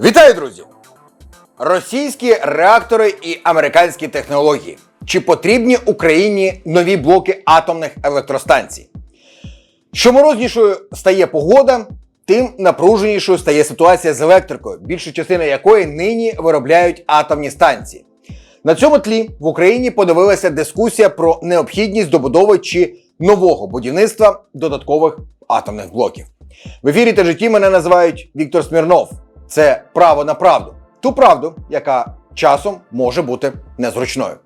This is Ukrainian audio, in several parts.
Вітаю, друзі! Російські реактори і американські технології. Чи потрібні Україні нові блоки атомних електростанцій? Що морознішою стає погода, тим напруженішою стає ситуація з електрикою, більшу частину якої нині виробляють атомні станції. На цьому тлі в Україні подивилася дискусія про необхідність добудови чи нового будівництва додаткових атомних блоків. В ефірі та житті мене називають Віктор Смірнов. Це право на правду. Ту правду, яка часом може бути незручною.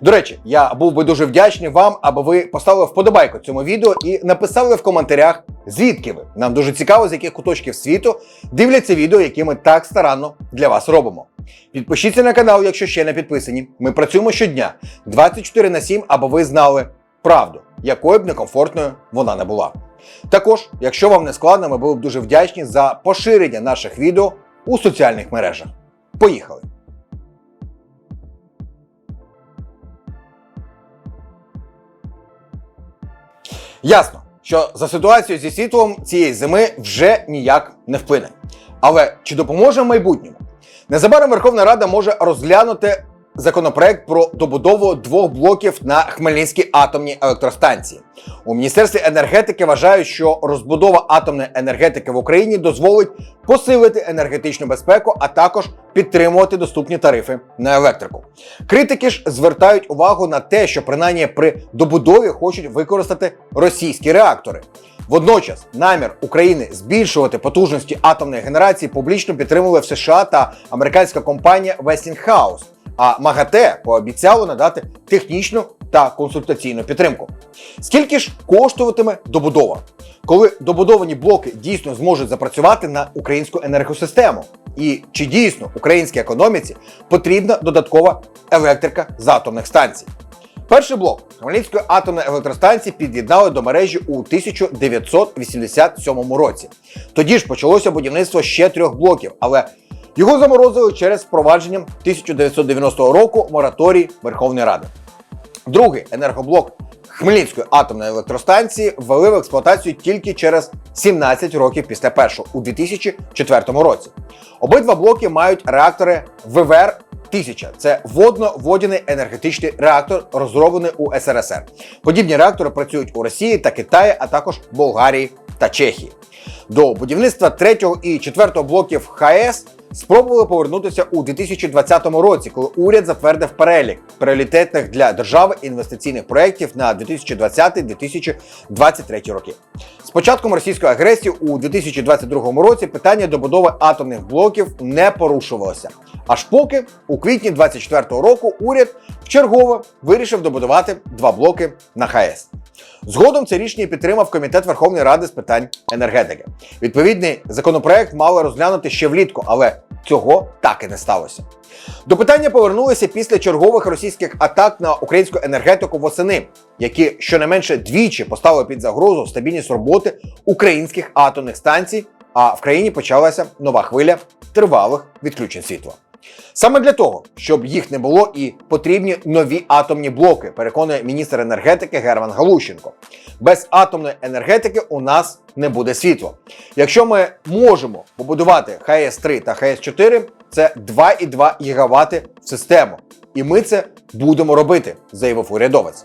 До речі, я був би дуже вдячний вам, аби ви поставили вподобайку цьому відео і написали в коментарях, звідки ви. Нам дуже цікаво, з яких куточків світу дивляться відео, які ми так старанно для вас робимо. Підпишіться на канал, якщо ще не підписані. Ми працюємо щодня 24 на 7, аби ви знали правду, якою б некомфортною вона не була. Також, якщо вам не складно, ми були б дуже вдячні за поширення наших відео у соціальних мережах. Поїхали! Ясно, що за ситуацію зі світлом цієї зими вже ніяк не вплине. Але чи допоможе в майбутньому? Незабаром Верховна Рада може розглянути законопроект про добудову двох блоків на Хмельницькій атомній електростанції. У міністерстві енергетики вважають, що розбудова атомної енергетики в Україні дозволить посилити енергетичну безпеку, а також підтримувати доступні тарифи на електрику. Критики ж звертають увагу на те, що принаймні при добудові хочуть використати російські реактори. Водночас намір України збільшувати потужності атомної генерації публічно підтримували в США та американська компанія Westinghouse, а МАГАТЕ пообіцяло надати технічну та консультаційну підтримку. Скільки ж коштуватиме добудова? Коли добудовані блоки дійсно зможуть запрацювати на українську енергосистему? І чи дійсно українській економіці потрібна додаткова електрика з атомних станцій? Перший блок Хмельницької атомної електростанції під'єднали до мережі у 1987 році. Тоді ж почалося будівництво ще трьох блоків, але його заморозили через впровадження 1990 року мораторій Верховної Ради. Другий енергоблок Хмельницької атомної електростанції ввели в експлуатацію тільки через 17 років після першого у 2004 році. Обидва блоки мають реактори ВВР 1000 це водно-водяний енергетичний реактор, розроблений у СРСР. Подібні реактори працюють у Росії та Китаї, а також Болгарії та Чехії. До будівництва третього і четвертого блоків ХАЕС спробували повернутися у 2020 році, коли уряд затвердив перелік пріоритетних для держави інвестиційних проєктів на 2020-2023 роки. З початком російської агресії у 2022 році питання добудови атомних блоків не порушувалося. Аж поки у квітні 2024 року уряд вчергове вирішив добудувати два блоки на ХАЕС. Згодом це рішення підтримав Комітет Верховної Ради з питань енергетики. Відповідний законопроект мали розглянути ще влітку, але цього так і не сталося. До питання повернулися після чергових російських атак на українську енергетику восени, які щонайменше двічі поставили під загрозу стабільність роботи українських атомних станцій. А в країні почалася нова хвиля тривалих відключень світла. Саме для того, щоб їх не було, і потрібні нові атомні блоки, переконує міністр енергетики Герман Галущенко. Без атомної енергетики у нас не буде світла. Якщо ми можемо побудувати ХС-3 та ХС-4, це 2,2 гігавати в систему. І ми це будемо робити, заявив урядовець.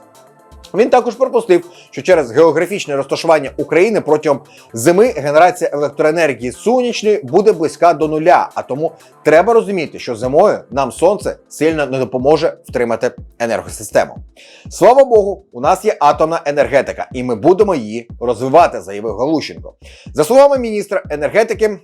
Він також припустив, що через географічне розташування України протягом зими генерація електроенергії сонячної буде близька до нуля. А тому треба розуміти, що зимою нам сонце сильно не допоможе втримати енергосистему. Слава Богу, у нас є атомна енергетика, і ми будемо її розвивати, заявив Галущенко. За словами міністра енергетики.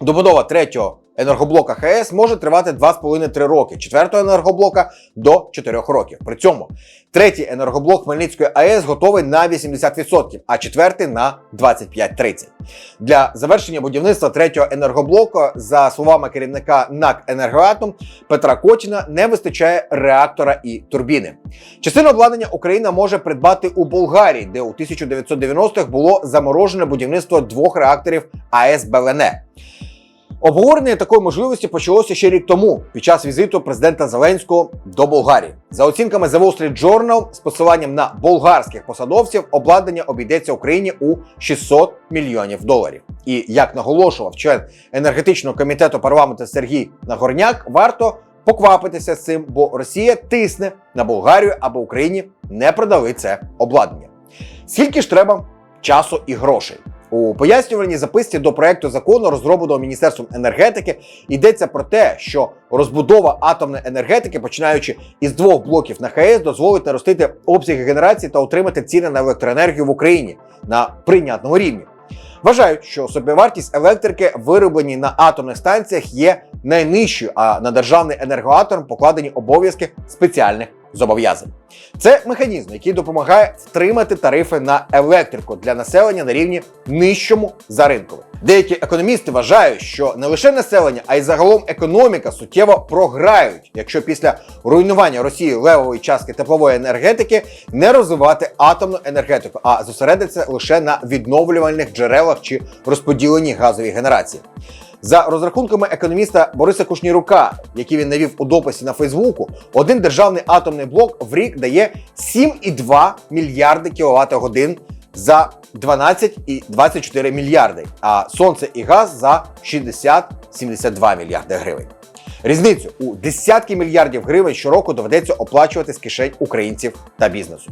Добудова третього енергоблока ХС може тривати 2,5-3 роки, четвертого енергоблока до 4 років. При цьому третій енергоблок Хмельницької АЕС готовий на 80%, а четвертий на 25-30%. Для завершення будівництва третього енергоблоку, за словами керівника НАК «Енергоатом» Петра Котіна, не вистачає реактора і турбіни. Частину обладнання Україна може придбати у Болгарії, де у 1990-х було заморожене будівництво двох реакторів АЕС Белене. Обговорення такої можливості почалося ще рік тому під час візиту президента Зеленського до Болгарії. За оцінками The Wall Street Journal, з посиланням на болгарських посадовців, обладнання обійдеться Україні у 600 мільйонів доларів. І як наголошував член енергетичного комітету парламенту Сергій Нагорняк, варто поквапитися з цим, бо Росія тисне на Болгарію, аби Україні не продали це обладнання. Скільки ж треба часу і грошей? У пояснювальній записці до проекту закону, розробленого Міністерством енергетики, йдеться про те, що розбудова атомної енергетики, починаючи із двох блоків на ХАЕС, дозволить наростити обсяги генерації та отримати ціни на електроенергію в Україні на прийнятному рівні. Вважають, що собівартість електрики, вироблені на атомних станціях, є найнижчою, а на державний енергоатом покладені обов'язки спеціальних зобов'язань. Це механізм, який допомагає втримати тарифи на електрику для населення на рівні нижчому за ринковим. Деякі економісти вважають, що не лише населення, а й загалом економіка суттєво програють, якщо після руйнування Росії левової частки теплової енергетики не розвивати атомну енергетику, а зосередитися лише на відновлювальних джерелах чи розподіленій газовій генерації. За розрахунками економіста Бориса Кушнірука, який він навів у дописі на Фейсбуку, один державний атомний блок в рік дає 7,2 мільярди кіловат годин за 12,24 мільярди, а сонце і газ за 60-72 мільярди гривень. Різницю у десятки мільярдів гривень щороку доведеться оплачувати з кишень українців та бізнесу.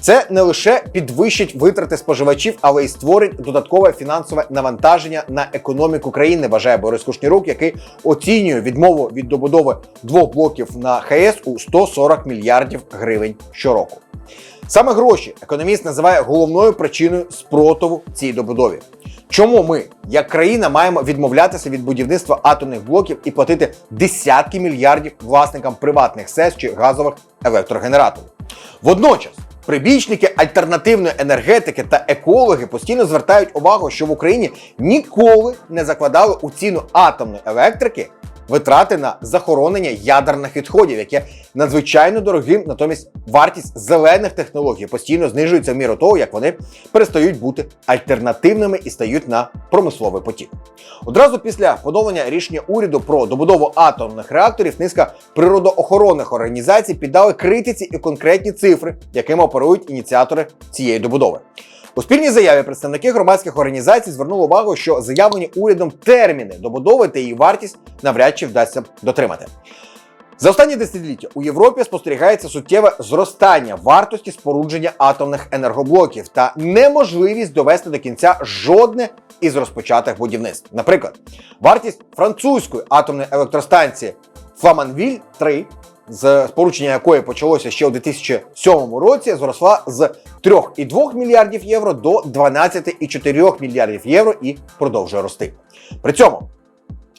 Це не лише підвищить витрати споживачів, але й створить додаткове фінансове навантаження на економіку країни. Вважає Борис Кушнірук, який оцінює відмову від добудови двох блоків на ХАЕС у 140 мільярдів гривень щороку. Саме гроші економіст називає головною причиною спротиву цій добудові. Чому ми, як країна, маємо відмовлятися від будівництва атомних блоків і платити десятки мільярдів власникам приватних СЕС чи газових електрогенераторів? Водночас, прибічники альтернативної енергетики та екологи постійно звертають увагу, що в Україні ніколи не закладали у ціну атомної електрики витрати на захоронення ядерних відходів, яке надзвичайно дорогим, натомість вартість зелених технологій постійно знижується в міру того, як вони перестають бути альтернативними і стають на промисловий потік. Одразу після поновлення рішення уряду про добудову атомних реакторів низка природоохоронних організацій піддали критиці і конкретні цифри, якими оперують ініціатори цієї добудови. У спільній заяві представники громадських організацій звернули увагу, що заявлені урядом терміни добудови та її вартість навряд чи вдасться дотримати. За останні десятиліття у Європі спостерігається суттєве зростання вартості спорудження атомних енергоблоків та неможливість довести до кінця жодне із розпочатих будівництв. Наприклад, вартість французької атомної електростанції Фламанвіль 3 з споручення якої почалося ще у 2007 році, зросла з 3,2 мільярдів євро до 12,4 мільярдів євро і продовжує рости. При цьому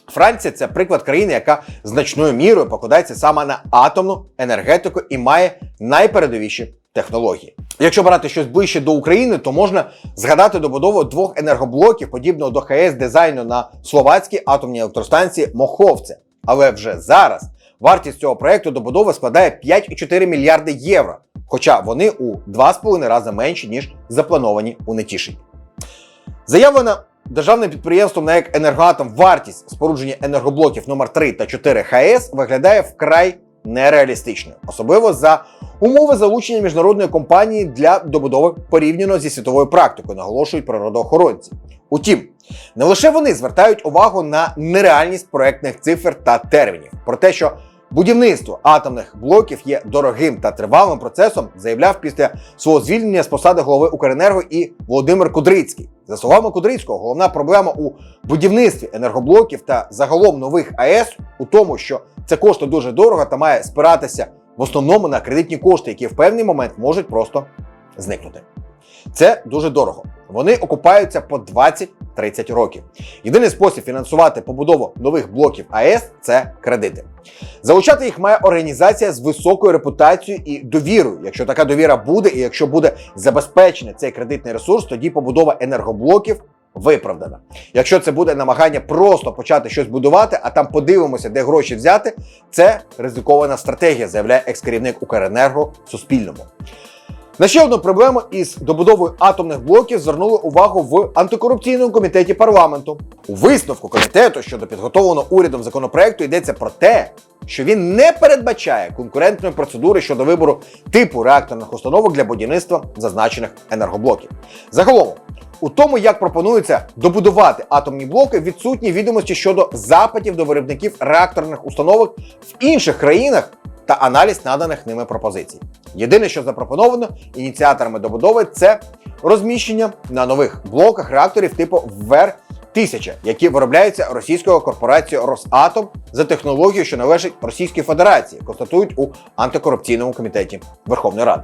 Франція це приклад країни, яка значною мірою покладається саме на атомну енергетику і має найпередовіші технології. Якщо брати щось ближче до України, то можна згадати добудову двох енергоблоків, подібного до ХС дизайну на словацькій атомній електростанції Моховце. Але вже зараз вартість цього проекту добудови складає 5,4 мільярди євро, хоча вони у 2,5 рази менші, ніж заплановані у Нетішині. Заявлена державним підприємством НАЕК «Енергоатом» вартість спорудження енергоблоків номер 3 та 4 ХС виглядає вкрай нереалістичною, особливо за умови залучення міжнародної компанії для добудови порівняно зі світовою практикою, наголошують природоохоронці. Утім, не лише вони звертають увагу на нереальність проектних цифр та термінів, про те, що Будівництво атомних блоків є дорогим та тривалим процесом, заявляв після свого звільнення з посади голови Укренерго і Володимир Кудрицький. За словами Кудрицького, головна проблема у будівництві енергоблоків та загалом нових АЕС у тому, що це коштує дуже дорого та має спиратися в основному на кредитні кошти, які в певний момент можуть просто зникнути. Це дуже дорого. Вони окупаються по 20-30 років. Єдиний спосіб фінансувати побудову нових блоків АЕС це кредити. Залучати їх має організація з високою репутацією і довірою. Якщо така довіра буде, і якщо буде забезпечений цей кредитний ресурс, тоді побудова енергоблоків виправдана. Якщо це буде намагання просто почати щось будувати, а там подивимося, де гроші взяти, це ризикована стратегія, заявляє екс-керівник Укренерго Суспільному. На ще одну проблему із добудовою атомних блоків звернули увагу в антикорупційному комітеті парламенту. У висновку комітету щодо підготовленого урядом законопроекту йдеться про те, що він не передбачає конкурентної процедури щодо вибору типу реакторних установок для будівництва зазначених енергоблоків. Загалом, у тому, як пропонується добудувати атомні блоки, відсутні відомості щодо запитів до виробників реакторних установок в інших країнах та аналіз наданих ними пропозицій. Єдине, що запропоновано ініціаторами добудови, це розміщення на нових блоках реакторів типу ВЕР 1000, які виробляються російською корпорацією Росатом за технологією, що належить Російській Федерації, констатують у антикорупційному комітеті Верховної Ради.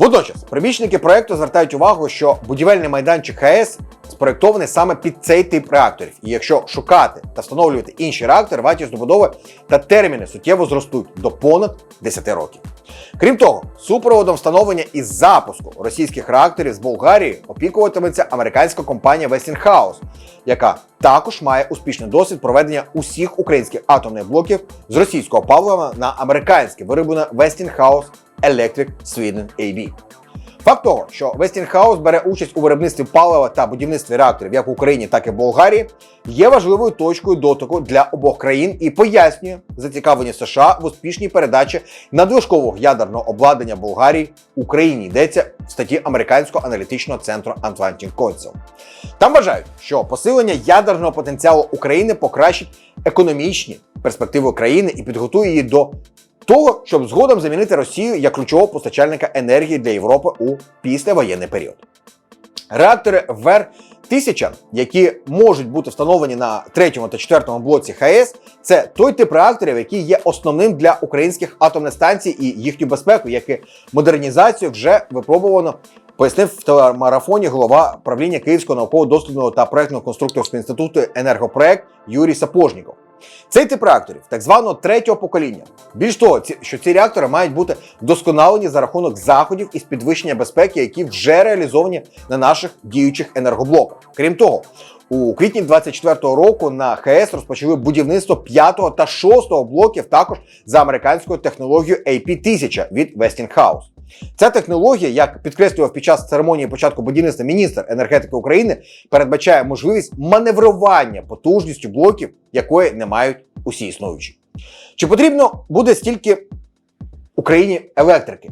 Водночас, прибічники проекту звертають увагу, що будівельний майданчик ХАЕС спроектований саме під цей тип реакторів. І якщо шукати та встановлювати інші реактори, вартість добудови та терміни суттєво зростуть до понад 10 років. Крім того, супроводом встановлення і запуску російських реакторів з Болгарії опікуватиметься американська компанія Westinghouse, яка також має успішний досвід проведення усіх українських атомних блоків з російського палива на американське вироблене Westinghouse Electric Sweden AB. Факт того, що Westinghouse бере участь у виробництві палива та будівництві реакторів як в Україні, так і в Болгарії, є важливою точкою дотику для обох країн і пояснює зацікавлення США в успішній передачі надлишкового ядерного обладнання Болгарії Україні. Йдеться в статті американського аналітичного центру Atlantic Council. Там вважають, що посилення ядерного потенціалу України покращить економічні перспективи країни і підготує її до того, щоб згодом замінити Росію як ключового постачальника енергії для Європи у післявоєнний період. Реактори ВЕР 1000, які можуть бути встановлені на третьому та четвертому блоці ХАЕС, це той тип реакторів, який є основним для українських атомних станцій і їхню безпеку, як і модернізацію вже випробувано. Пояснив в телемарафоні голова правління Київського науково-дослідного та проектно-конструкторського інституту енергопроект Юрій Сапожніков. Цей тип реакторів, так званого третього покоління. Більш того, ці, що ці реактори мають бути вдосконалені за рахунок заходів із підвищення безпеки, які вже реалізовані на наших діючих енергоблоках. Крім того, у квітні 24-го року на ХС розпочали будівництво 5 та 6 блоків також за американською технологією AP1000 від Westinghouse. Ця технологія, як підкреслював під час церемонії початку будівництва міністр енергетики України, передбачає можливість маневрування потужністю блоків, якої не мають усі існуючі. Чи потрібно буде стільки Україні електрики?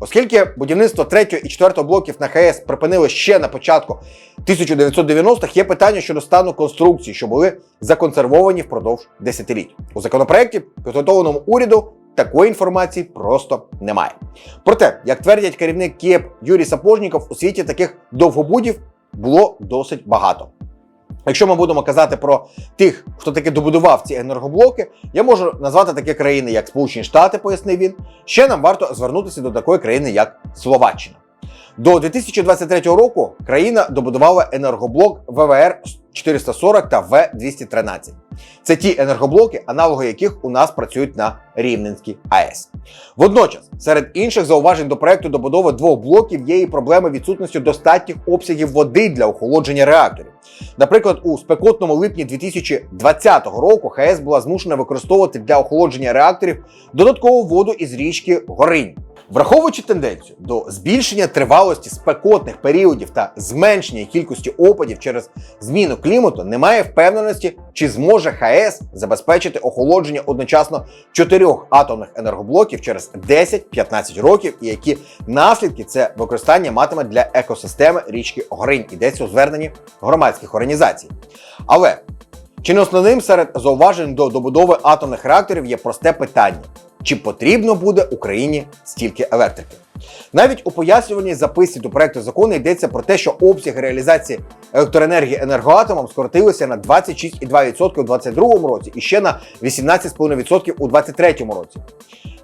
Оскільки будівництво 3 і 4 блоків на ХАЕС припинили ще на початку 1990-х, є питання щодо стану конструкцій, що були законсервовані впродовж десятиліть. У законопроекті, підготовленому уряду, такої інформації просто немає. Проте, як твердять керівник КІЕП Юрій Сапожніков, у світі таких довгобудів було досить багато. Якщо ми будемо казати про тих, хто таки добудував ці енергоблоки, я можу назвати такі країни, як Сполучені Штати, пояснив він. Ще нам варто звернутися до такої країни, як Словаччина. До 2023 року країна добудувала енергоблок ВВР 440 та В213. Це ті енергоблоки, аналоги яких у нас працюють на Рівненській АЕС. Водночас, серед інших зауважень до проекту добудови двох блоків є і проблеми відсутності достатніх обсягів води для охолодження реакторів. Наприклад, у спекотному липні 2020 року ХАЕС була змушена використовувати для охолодження реакторів додаткову воду із річки Горинь. Враховуючи тенденцію до збільшення тривалості спекотних періодів та зменшення кількості опадів через зміну клімату, немає впевненості, чи зможе ХАЕС забезпечити охолодження одночасно чотирьох атомних енергоблоків через 10-15 років, і які наслідки це використання матиме для екосистеми річки Горинь. Йдеться у зверненні громадських організацій. Але чи не основним серед зауважень до добудови атомних реакторів є просте питання: чи потрібно буде Україні стільки електрики? Навіть у пояснювальній записці до проекту закону йдеться про те, що обсяги реалізації електроенергії енергоатомом скоротилися на 26,2% у 2022 році і ще на 18,5% у 2023 році.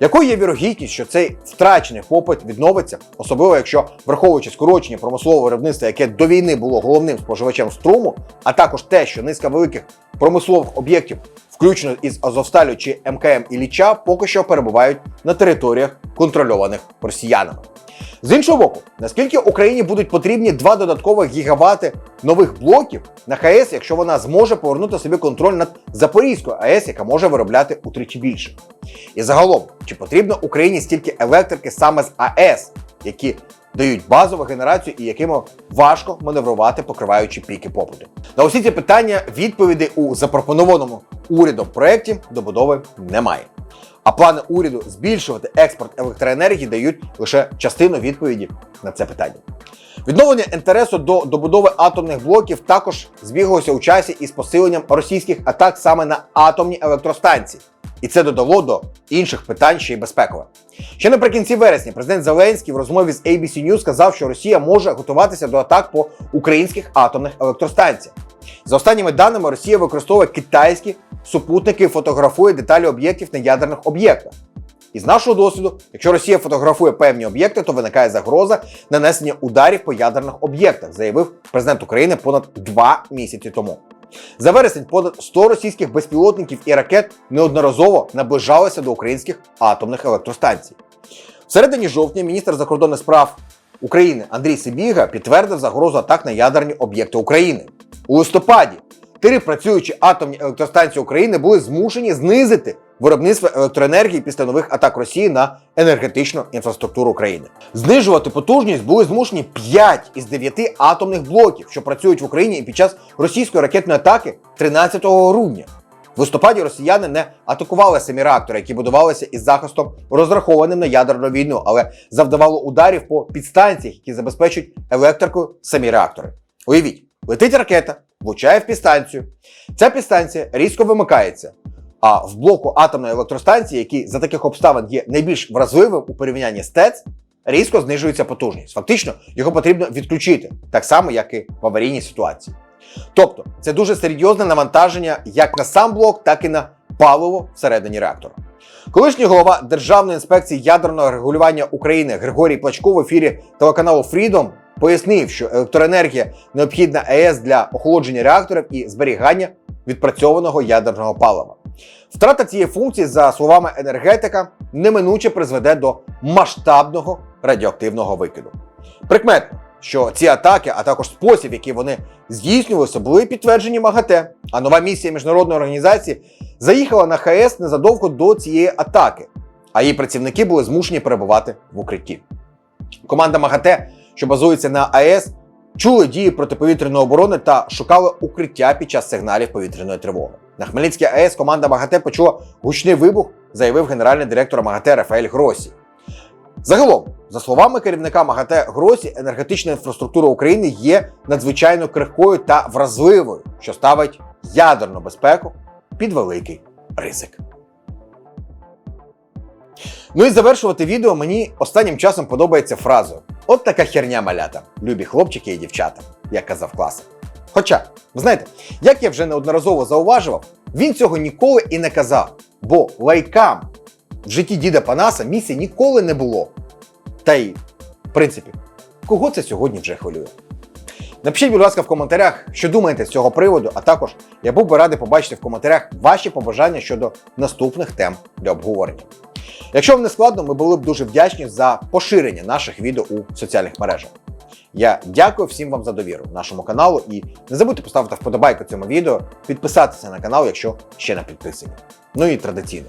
Якою є вірогідність, що цей втрачений попит відновиться, особливо якщо враховуючи скорочення промислового виробництва, яке до війни було головним споживачем струму, а також те, що низка великих промислових об'єктів, включно із Азовсталю чи МКМ Ілліча, поки що перебувають на територіях, контрольованих росіянами. З іншого боку, наскільки Україні будуть потрібні два додаткових гігавати нових блоків на ХАЕС, якщо вона зможе повернути собі контроль над Запорізькою АЕС, яка може виробляти утричі більше? І загалом, чи потрібно Україні стільки електрики саме з АЕС? які дають базову генерацію і якими важко маневрувати, покриваючи піки попиту. На усі ці питання відповідей у запропонованому урядом проєкті добудови немає. А плани уряду збільшувати експорт електроенергії дають лише частину відповіді на це питання. Відновлення інтересу до добудови атомних блоків також збіглося у часі із посиленням російських атак саме на атомні електростанції. І це додало до інших питань ще й безпекове. Ще наприкінці вересня президент Зеленський в розмові з ABC News сказав, що Росія може готуватися до атак по українських атомних електростанціях. За останніми даними, Росія використовує китайські супутники фотографує деталі об'єктів на ядерних об'єктах. І з нашого досвіду, якщо Росія фотографує певні об'єкти, то виникає загроза нанесення ударів по ядерних об'єктах, заявив президент України понад два місяці тому. За вересень понад 100 російських безпілотників і ракет неодноразово наближалися до українських атомних електростанцій. В середині жовтня міністр закордонних справ України Андрій Сибіга підтвердив загрозу атак на ядерні об'єкти України. У листопаді три працюючі атомні електростанції України були змушені знизити виробництво електроенергії після нових атак Росії на енергетичну інфраструктуру України. Знижувати потужність були змушені 5 із 9 атомних блоків, що працюють в Україні під час російської ракетної атаки 13 грудня. В листопаді росіяни не атакували самі реактори, які будувалися із захистом розрахованим на ядерну війну, але завдавало ударів по підстанціях, які забезпечують електрикою самі реактори. Уявіть, летить ракета, влучає в підстанцію. Ця підстанція різко вимикається. А в блоку атомної електростанції, який за таких обставин є найбільш вразливим у порівнянні з ТЕЦ, різко знижується потужність. Фактично, його потрібно відключити, так само, як і в аварійній ситуації. Тобто, це дуже серйозне навантаження як на сам блок, так і на паливо всередині реактора. Колишній голова Державної інспекції ядерного регулювання України Григорій Плачко в ефірі телеканалу Freedom пояснив, що електроенергія необхідна АЕС для охолодження реакторів і зберігання відпрацьованого ядерного палива. Втрата цієї функції, за словами енергетика, неминуче призведе до масштабного радіоактивного викиду. Прикметно, що ці атаки, а також спосіб, який вони здійснювалися, були підтверджені МАГАТЕ, а нова місія міжнародної організації заїхала на ХАЕС незадовго до цієї атаки, а її працівники були змушені перебувати в укритті. Команда МАГАТЕ, що базується на АЕС, чули дії протиповітряної оборони та шукали укриття під час сигналів повітряної тривоги. На Хмельницькій АЕС команда МАГАТЕ почула гучний вибух, заявив генеральний директор МАГАТЕ Рафаель Гросі. Загалом, за словами керівника МАГАТЕ Гросі, енергетична інфраструктура України є надзвичайно крихкою та вразливою, що ставить ядерну безпеку під великий ризик. Ну і завершувати відео мені останнім часом подобається фразою: От така херня малята, любі хлопчики і дівчата, як казав класик. Хоча, знаєте, як я вже неодноразово зауважував, він цього ніколи і не казав, бо лайкам в житті діда Панаса місії ніколи не було. Та й, в принципі, кого це сьогодні вже хвилює? Напишіть, будь ласка, в коментарях, що думаєте з цього приводу, а також я був би радий побачити в коментарях ваші побажання щодо наступних тем для обговорення. Якщо вам не складно, ми були б дуже вдячні за поширення наших відео у соціальних мережах. Я дякую всім вам за довіру нашому каналу і не забудьте поставити вподобайку цьому відео, підписатися на канал, якщо ще не підписані. Ну і традиційно.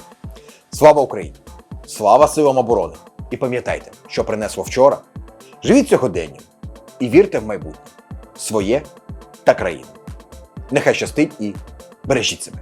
Слава Україні! Слава силам оборони! І пам'ятайте, що принесло вчора. Живіть сьогоденням і вірте в майбутнє своє та країну. Нехай щастить і бережіть себе.